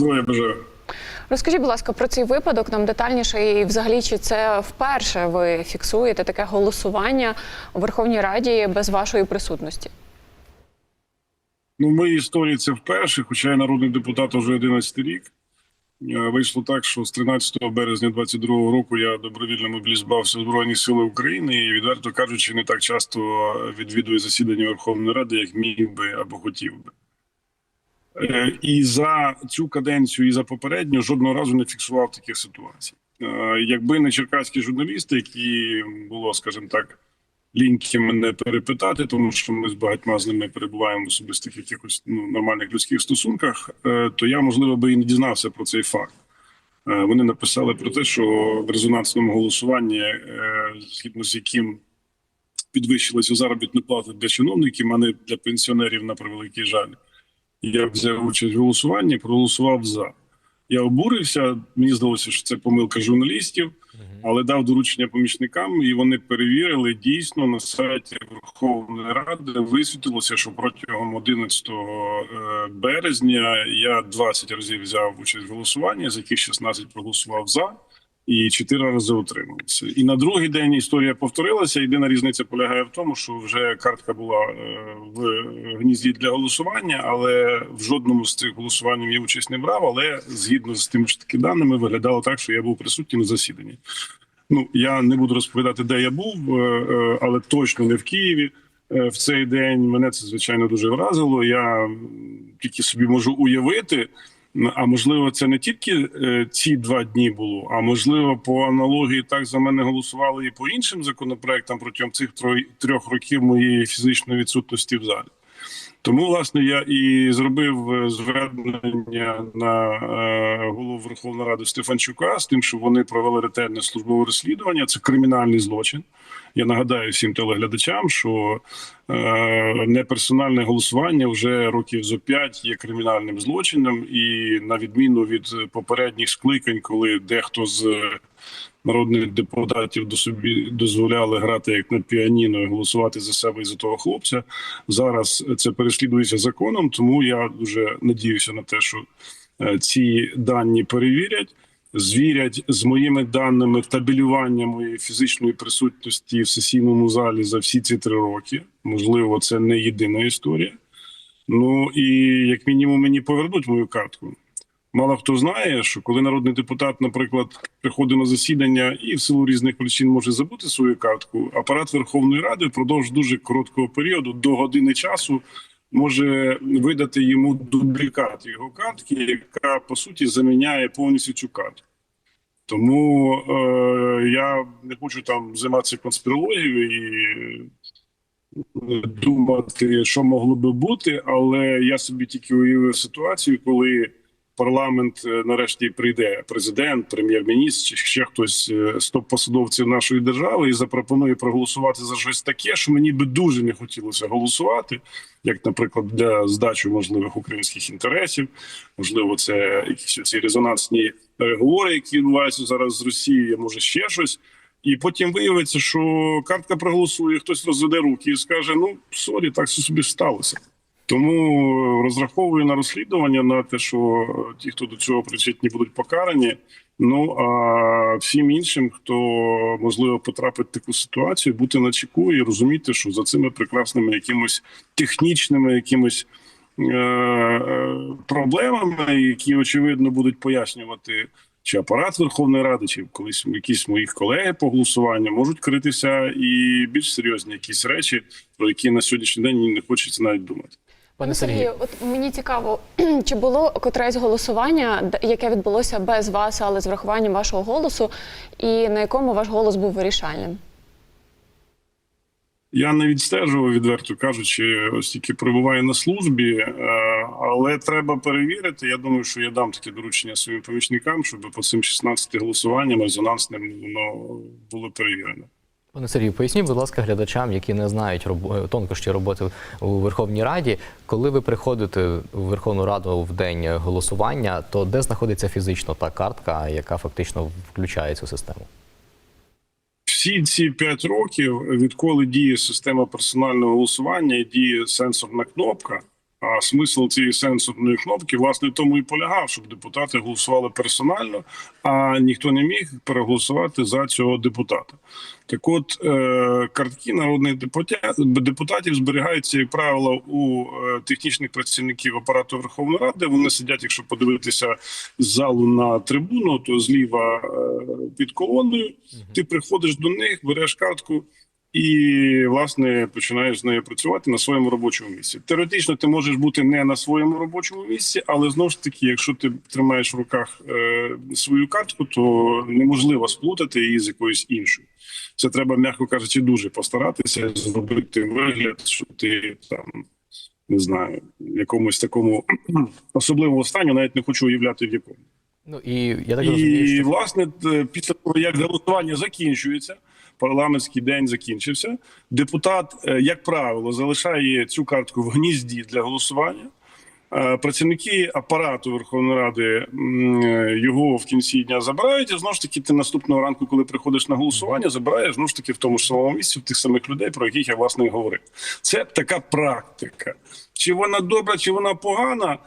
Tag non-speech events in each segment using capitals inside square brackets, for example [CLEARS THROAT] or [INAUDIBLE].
Здоров'я бажаю. Розкажіть, будь ласка, про цей випадок нам детальніше і взагалі чи це вперше ви фіксуєте таке голосування у Верховній Раді без вашої присутності? Ну, в моїй історії це вперше, хоча я народний депутат вже 11 рік. Е, Вийшло так, що з 13 березня 22 року я добровільно мобілізувався в Збройні Сили України і, відверто кажучи, не так часто відвідую засідання Верховної Ради, як міг би або хотів би. Е, І за цю каденцію, і за попередню жодного разу не фіксував таких ситуацій. Е, Якби не черкаські журналісти, які було, скажімо так, ліньки мене перепитати, тому що ми з багатьма з ними перебуваємо в особистих якихось ну, нормальних людських стосунках, е, то я можливо би і не дізнався про цей факт. Вони написали про те, що в резонансному голосуванні, згідно з яким підвищилася заробітна плата для чиновників, а не для пенсіонерів на превеликий жаль. Я взяв участь в голосуванні, проголосував за. Я обурився. Мені здалося, що це помилка журналістів, але дав доручення помічникам, і вони перевірили дійсно на сайті Верховної Ради. Висвітилося, що протягом 11 е, березня я 20 разів взяв участь в голосуванні, з яких 16 проголосував за. І чотири рази утрималися. І на другий день історія повторилася. Єдина різниця полягає в тому, що вже картка була е, в гнізді для голосування, але в жодному з цих голосувань я участь не брав. Але згідно з тими ж таки даними, виглядало так, що я був присутній на засіданні. Ну я не буду розповідати, де я був, е, е, але точно не в Києві. В цей день мене це звичайно дуже вразило. Я тільки собі можу уявити. А можливо, це не тільки е, ці два дні було, а можливо, по аналогії так за мене голосували і по іншим законопроектам протягом цих трьох років моєї фізичної відсутності в залі. Тому, власне, я і зробив е, звернення на е, голову Верховної Ради Стефанчука з тим, що вони провели ретельне службове розслідування. Це кримінальний злочин. Я нагадаю всім телеглядачам, що е, неперсональне голосування вже років зо п'ять є кримінальним злочином, і на відміну від попередніх скликань, коли дехто з народних депутатів до собі дозволяли грати як на піаніно і голосувати за себе і за того хлопця. Зараз це переслідується законом, тому я дуже надіюся на те, що е, ці дані перевірять. Звірять з моїми даними табелювання моєї фізичної присутності в сесійному залі за всі ці три роки. Можливо, це не єдина історія. Ну і як мінімум мені повернуть мою картку. Мало хто знає, що коли народний депутат, наприклад, приходить на засідання і в силу різних причин може забути свою картку, апарат Верховної Ради впродовж дуже короткого періоду до години часу може видати йому дублікат його картки, яка по суті заміняє повністю цю картку. Тому е, я не хочу там займатися конспірологією і е, думати, що могло би бути, але я собі тільки уявив ситуацію, коли парламент е, нарешті прийде президент, прем'єр-міністр чи ще хтось е, з топ-посадовців нашої держави і запропонує проголосувати за щось таке, що мені би дуже не хотілося голосувати, як, наприклад, для здачі можливих українських інтересів. Можливо, це якісь ці резонансні переговори, які відбуваються зараз з Росією, може ще щось. І потім виявиться, що картка проголосує, хтось розведе руки і скаже: ну сорі, так все собі сталося. Тому розраховую на розслідування на те, що ті, хто до цього причетні, будуть покарані. Ну а всім іншим, хто можливо потрапить в таку ситуацію, бути на чеку і розуміти, що за цими прекрасними якимось технічними якимось е- е, проблемами, які очевидно будуть пояснювати. Чи апарат Верховної Ради, чи колись якісь моїх колеги по голосуванню можуть критися і більш серйозні якісь речі, про які на сьогоднішній день не хочеться навіть думати. Пане Сергію, от мені цікаво, [CLEARS THROAT] чи було котресь голосування, яке відбулося без вас, але з врахуванням вашого голосу, і на якому ваш голос був вирішальним? Я не відстежував, відверто кажучи, ось тільки перебуваю на службі, е, але треба перевірити. Я думаю, що я дам таке доручення своїм помічникам, щоб по цим 16 голосуванням резонансним воно було перевірено. Пане Сергію, поясніть, будь ласка, глядачам, які не знають роб- тонкощі роботи у Верховній Раді, коли ви приходите у Верховну Раду в день голосування, то де знаходиться фізично та картка, яка фактично включає цю систему? Всі ці 5 років, відколи діє система персонального голосування діє сенсорна кнопка, А смисл цієї сенсорної кнопки власне в тому і полягав, щоб депутати голосували персонально, а ніхто не міг переголосувати за цього депутата. Так, от е, картки народних депутатів, депутатів зберігаються, як правило, у е, технічних працівників апарату Верховної Ради. Вони сидять, якщо подивитися з залу на трибуну, то зліва е, під колоною. Ти приходиш до них, береш картку. І власне починаєш з нею працювати на своєму робочому місці. Теоретично ти можеш бути не на своєму робочому місці, але знову ж таки, якщо ти тримаєш в руках е, свою картку, то неможливо сплутати її з якоюсь іншою. Це треба, м'яко кажучи, дуже постаратися зробити вигляд, що ти там не знаю, в якомусь такому [CLEARS THROAT] особливому стані, навіть не хочу уявляти в якому. Ну і я так розумію, І що власне після того, як голосування закінчується, парламентський день закінчився. Депутат, е, як правило, залишає цю картку в гнізді для голосування. Е, Працівники апарату Верховної Ради е, його в кінці дня забирають. І знову ж таки, ти наступного ранку, коли приходиш на голосування, забираєш знову ж таки в тому ж самому місці в тих самих людей, про яких я власне і говорив. Це така практика. Чи вона добра, чи вона погана?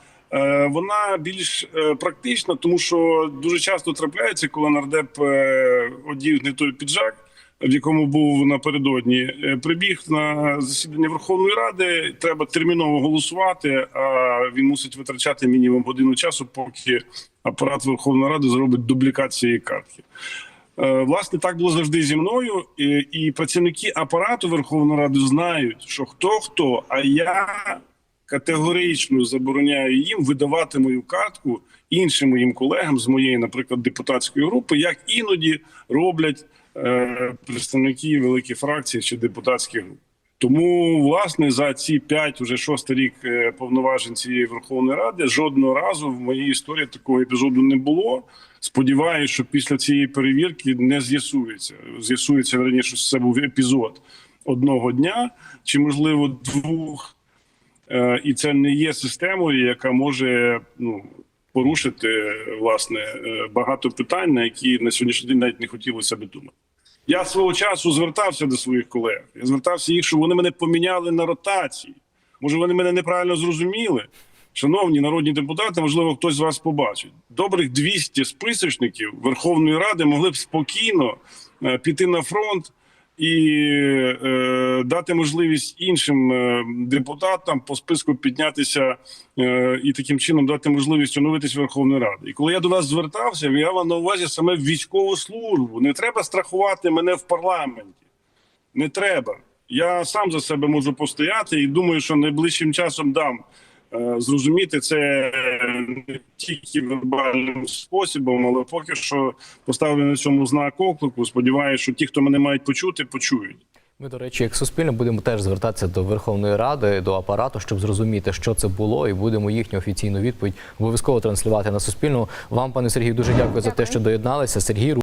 Вона більш практична, тому що дуже часто трапляється, коли нардеп одів не той піджак, в якому був напередодні, е, прибіг на засідання Верховної Ради. Треба терміново голосувати. А він мусить витрачати мінімум годину часу, поки апарат Верховної Ради зробить дублікат цієї картки. Е, Власне, так було завжди зі мною, і, і працівники апарату Верховної Ради знають, що хто хто, а я категорично забороняю їм видавати мою картку іншим моїм колегам з моєї, наприклад, депутатської групи, як іноді роблять е, представники великих фракцій чи депутатських груп. Тому, власне, за ці п'ять, уже шостий рік е, повноважень цієї Верховної Ради жодного разу в моїй історії такого епізоду не було. Сподіваюся, що після цієї перевірки не з'ясується. З'ясується верніше, що це був епізод одного дня чи можливо двох. Е, і це не є системою, яка може ну порушити е, власне е, багато питань, на які на сьогоднішній день навіть не хотілося би думати. Я свого часу звертався до своїх колег. Я звертався їх, що вони мене поміняли на ротації. Може, вони мене неправильно зрозуміли. Шановні народні депутати, можливо, хтось з вас побачить. Добрих 200 списочників Верховної Ради могли б спокійно е, піти на фронт і е, дати можливість іншим е, депутатам по списку піднятися е, і таким чином дати можливість оновитись Верховної Ради. І коли я до вас звертався, я мав на увазі саме військову службу. Не треба страхувати мене в парламенті. Не треба. Я сам за себе можу постояти і думаю, що найближчим часом дам зрозуміти це не тільки вербальним способом, але поки що поставлю на цьому знак оклику. Сподіваюся, що ті, хто мене мають почути, почують. ми, до речі, як суспільно будемо теж звертатися до Верховної Ради, до апарату, щоб зрозуміти, що це було, і будемо їхню офіційну відповідь обов'язково транслювати на суспільному. Вам, пане Сергію, дуже дякую, за те, що доєдналися. Сергій